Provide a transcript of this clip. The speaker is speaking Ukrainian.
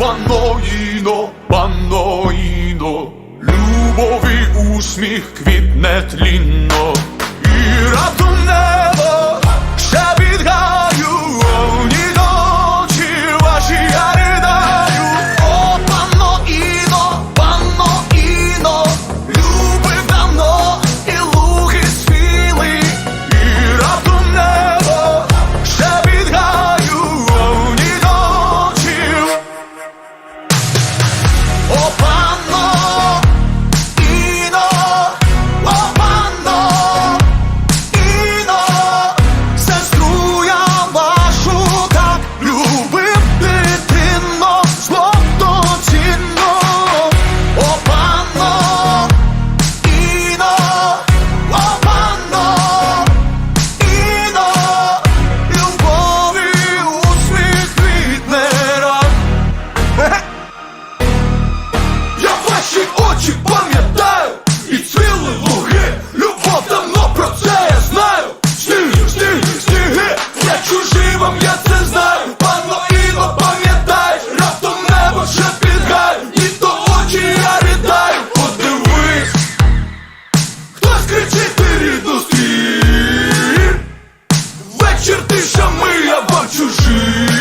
баноїно, баноїно, любові усміх квітне тлінно. Мишами я вам чужі.